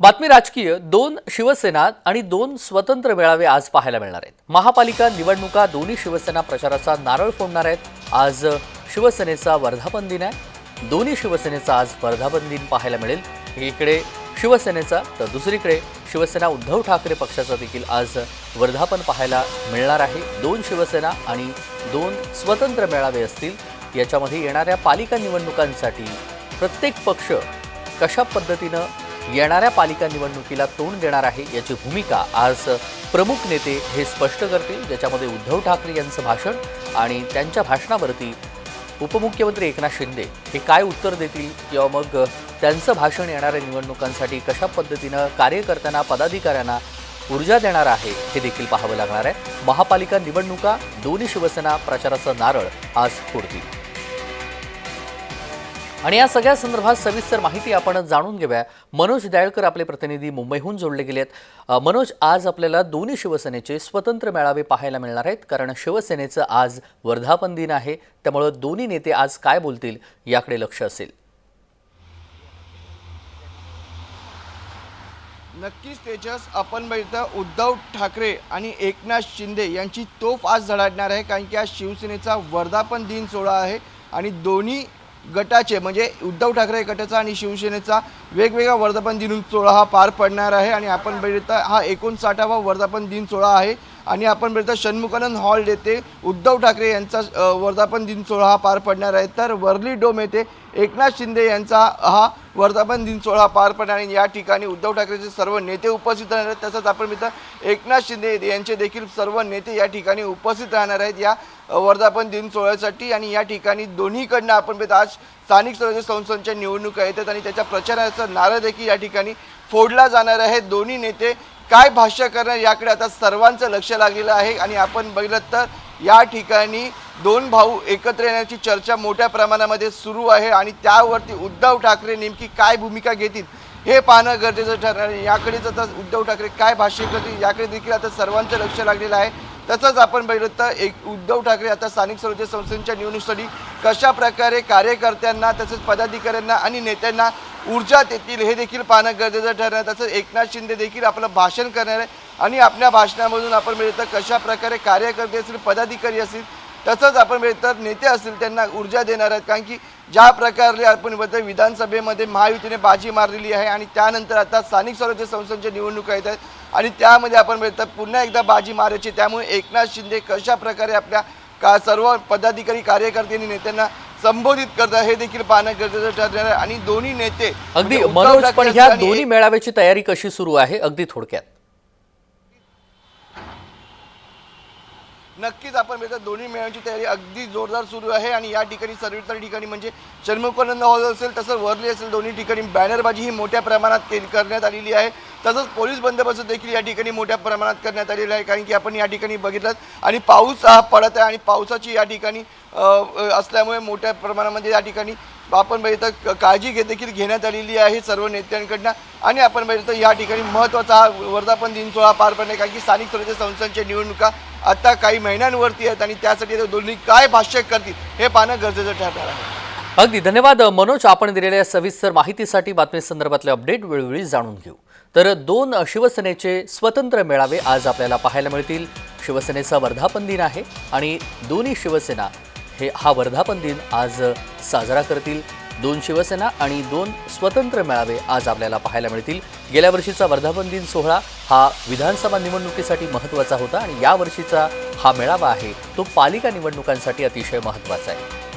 बातमी राजकीय दोन शिवसेना आणि दोन स्वतंत्र मेळावे आज पाहायला मिळणार आहेत. महापालिका निवडणुका दोन्ही शिवसेना प्रचाराचा नारळ फोडणार आहेत. आज शिवसेनेचा वर्धापन दिन आहे. दोन्ही शिवसेनेचा आज वर्धापन दिन पाहायला मिळेल. एकीकडे शिवसेनेचा तर दुसरीकडे शिवसेना उद्धव ठाकरे पक्षाचा देखील आज वर्धापन पाहायला मिळणार आहे. दोन शिवसेना आणि दोन स्वतंत्र मेळावे असतील. याच्यामध्ये येणाऱ्या पालिका निवडणुकांसाठी प्रत्येक पक्ष कशा पद्धतीनं येणाऱ्या पालिका निवडणुकीला तोंड देणार आहे याची भूमिका आज प्रमुख नेते हे स्पष्ट करतील ज्याच्यामध्ये उद्धव ठाकरे यांचं भाषण आणि त्यांच्या भाषणावरती उपमुख्यमंत्री एकनाथ शिंदे हे काय उत्तर देतील? किंवा मग त्यांचं भाषण येणाऱ्या निवडणुकांसाठी कशा पद्धतीनं कार्यकर्त्यांना पदाधिकाऱ्यांना ऊर्जा देणार आहे हे देखील पाहावं लागणार आहे. महापालिका निवडणुका दोन्ही शिवसेना प्रचाराचं नारळ आज फोडतील. आणि या सगळ्या संदर्भात सविस्तर माहिती आपण जाणून घेऊया. मनोज दयाळकर आपले प्रतिनिधी मुंबईहून जोडले गेलेत. आहेत मनोज आज आपल्याला दोन्ही शिवसेनेचे स्वतंत्र मेळावे पाहायला मिळणार आहेत कारण शिवसेनेचं आज वर्धापन दिन आहे. त्यामुळं दोन्ही नेते आज काय बोलतील याकडे लक्ष असेल. नक्कीच तेजस आपण बघितलं उद्धव ठाकरे आणि एकनाथ शिंदे यांची तोफ आज झळाडणार आहे कारण की आज शिवसेनेचा वर्धापन दिन सोहळा आहे आणि दोन्ही गटाचे म्हणजे उद्धव ठाकरे गटाचा आणि शिवसेनेचा वेगवेगळा वर्धापन दिन सोहळा हा पार पडणार आहे आणि आपण बघितलं हा एकोणसाठावा वर्धापन दिन सोहळा आहे आणि आपण बघितलं षण्मुखानंद हॉल येथे उद्धव ठाकरे यांचा वर्धापन दिन सोहळा हा पार पडणार आहे. तर वर्ली डोम येथे एकनाथ शिंदे यांचा हा वर्धापन दिन सोहळा पार पडणार आणि या ठिकाणी उद्धव ठाकरेचे सर्व नेते उपस्थित राहणार आहेत. तसंच आपण मित्र एकनाथ शिंदे यांचे देखील सर्व नेते या ठिकाणी उपस्थित राहणार आहेत या वर्धापन दिन सोहळ्यासाठी. आणि या ठिकाणी दोन्हीकडनं आपण मित्र आज स्थानिक स्वराज्य संस्थांच्या निवडणुका येतात आणि त्याच्या प्रचाराचा नारा देखील या ठिकाणी फोडला जाणार आहे. दोन्ही नेते काय भाष्य करणार याकडे आता सर्वांचं लक्ष लागलेलं आहे. आणि आपण बघितलं तर या ठिकाणी दोन भाऊ एकत्र येण्याची चर्चा मोठ्या प्रमाणामध्ये सुरू आहे आणि त्यावरती उद्धव ठाकरे नेमकी काय भूमिका घेतील हे पाहणं गरजेचं ठरणार आहे. याकडेच आता उद्धव ठाकरे काय भाष्य करतील याकडे देखील आता सर्वांचं लक्ष लागलेलं आहे. तसंच आपण बघितलं तर एक उद्धव ठाकरे आता स्थानिक स्वराज्य संस्थेच्या निवडणुकीसाठी कशा प्रकारे कार्यकर्त्यांना तसंच पदाधिकाऱ्यांना आणि नेत्यांना ऊर्जा देतील हे देखील पाहणं गरजेचं ठरणार तसंच एकनाथ शिंदे देखील आपलं भाषण करणार आहे. आणि आपल्या भाषणामधून आपण मिळतं कशा प्रकारे कार्यकर्ते असतील पदाधिकारी असतील तसंच आपण मिळतं नेते असतील त्यांना ऊर्जा देणार आहेत. कारण की ज्या प्रकारे आपण बघतो विधानसभेमध्ये महायुतीने बाजी मारलेली आहे आणि त्यानंतर आता स्थानिक स्वराज्य संस्थांच्या निवडणुका येत आहेत. आणि त्यामध्ये आपण मिळतं पुन्हा एकदा बाजी मारायची. त्यामुळे एकनाथ शिंदे कशा प्रकारे आपल्या का सर्व पदाधिकारी कार्यकर्ते आणि नेत्यांना संबोधित करतात हे देखील पाहणं गरजेचं ठरणार आहे. आणि दोन्ही नेते अगदी म्हणजे मनोज पण ह्या दोन्ही मेळाव्याची तयारी कशी सुरू आहे? अगदी थोडक्यात. नक्कीच आपण बघितलं दोन्ही मेळाव्याची तयारी अगदी जोरदार सुरू आहे आणि या ठिकाणी सर्वितर ठिकाणी म्हणजे षण्मुखानंद हॉल असेल तसंच वर्ली असेल दोन्ही ठिकाणी बॅनरबाजी ही मोठ्या प्रमाणात करण्यात आलेली आहे. तसंच पोलीस बंदोबस्त देखील या ठिकाणी मोठ्या प्रमाणात करण्यात आलेला आहे कारण की आपण या ठिकाणी बघितलं आणि पाऊस हा पडत आहे आणि पावसाची या ठिकाणी असल्यामुळे मोठ्या प्रमाणामध्ये या ठिकाणी आपण म्हणजे बघितलं काळजी घे देखील घेण्यात आलेली आहे सर्व नेत्यांकडनं. आणि आपण म्हणजे बघितलं या ठिकाणी महत्त्वाचा हा वर्धापन दिन सोहळा पार पडणे कारण की स्थानिक स्वराज्य संस्थांच्या निवडणुका आता काही महिन्यांवरती आहेत आणि त्यासाठी ते दोन्ही काय भाष्य करतील हे पाहणं गरजेचं ठरणार आहे. अगदी धन्यवाद मनोज. आपण दिलेल्या सविस्तर माहितीसाठी बातमी संदर्भातले अपडेट वेळोवेळी जाणून घेऊ. तर दोन शिवसेनेचे स्वतंत्र मेळावे आज आपल्याला पाहायला मिळतील. शिवसेनेचा वर्धापन दिन आहे आणि दोन्ही शिवसेना हे हा वर्धापन दिन आज साजरा करतील. दोन शिवसेना आणि दोन स्वतंत्र मेळावे आज आपल्याला पाहायला मिळतील. गेल्या वर्षीचा वर्धापन दिन सोहळा हा विधानसभा निवडणुकीसाठी महत्त्वाचा होता आणि या वर्षीचा हा मेळावा आहे. तो पालिका निवडणुकांसाठी अतिशय महत्त्वाचा आहे.